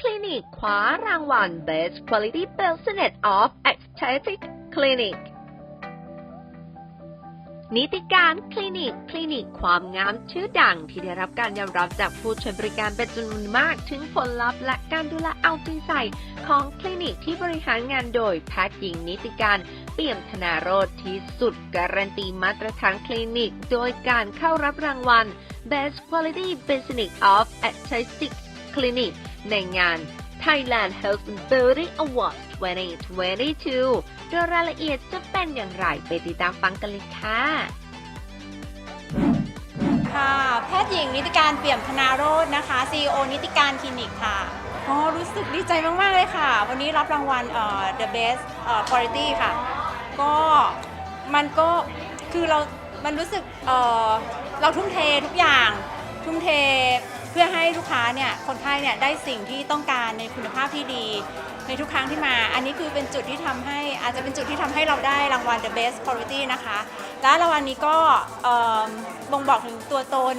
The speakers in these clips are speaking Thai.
Clinic คว้ารางวัล Best Quality Business of Aesthetic Clinic นิติการคลินิก คลินิกความงามชื่อดังที่ได้รับการยอมรับจากผู้ใช้บริการเป็นจำนวนมากถึงผลลัพธ์และการดูแลเอาใจใส่ของคลินิกที่บริหารงานโดยแพทย์หญิงนิติการเปี่ยมธนาโรธที่สุดการันตีมาตรฐานคลินิก โดยการเข้ารับรางวัล Best Quality Business of Aesthetic Clinic ในงาน Thailand Health and Beauty Award 2022 โดยรายละเอียดจะเป็นอย่างไรไปติดตามฟังกันเลยค่ะค่ะแพทย์หญิงนิติการเปี่ยมธนาโรจน์นะคะ CEO นิติการคลินิกค่ะอ๋อรู้สึกดีใจมาก ๆ เลยค่ะ วันนี้รับรางวัลเอ่อ The Best เอ่อ Quality ค่ะ ก็มันก็คือเรา มันรู้สึกเอ่อเราทุ่มเททุกอย่าง ทุ่มเท เพื่อให้ลูกค้าเนี่ยคนไข้เนี่ยได้สิ่งที่ต้องการในคุณภาพที่ดี ในทุกครั้งที่มา อันนี้คือเป็นจุดที่ทำให้อาจจะเป็นจุดที่ทำให้เราได้รางวัล The Best Quality นะคะ และรางวัลนี้ก็บ่งบอกถึงตัวตน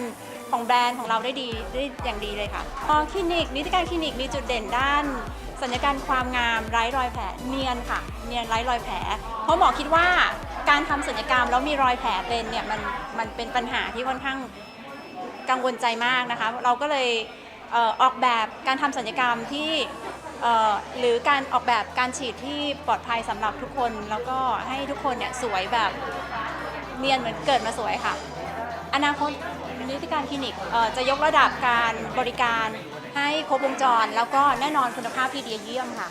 ของแบรนด์ของเราได้ดีได้อย่างดีเลยค่ะเอ่อคลินิกนิติการคลินิกมีจุดเด่นด้านสัญญกรรความงามไร้รอยแผลเนียนค่ะเนียนไร้รอยแผล เพราะหมอคิดว่าการทำสัญญกรรมแล้วมีรอยแผลเป็นเนี่ยมันมันเป็นปัญหาที่ค่อนข้าง กังวลใจมากนะคะ เราก็เลยเออออกแบบการทำสัญญกรรมที่หรือการออกแบบการฉีดที่ปลอดภัยสำหรับทุกคน แล้วก็ให้ทุกคนเนี่ยสวยแบบเนียนเหมือนเกิดมาสวยค่ะ อนาคตนิติการคลินิกจะยกระดับการบริการให้ครบวงจร แล้วก็แน่นอนคุณภาพที่ดีเยี่ยมค่ะ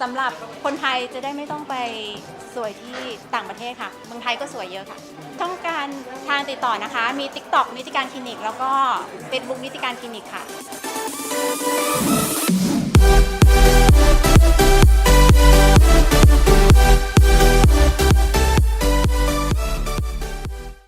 สำหรับคนไทยจะได้ไม่ต้องไปสวยที่ต่างประเทศค่ะเมืองไทยก็สวยเยอะค่ะ ต้องการทางติดต่อนะคะ มี TikTok นิติการคลินิก แล้วก็ Facebook นิติการคลินิกค่ะ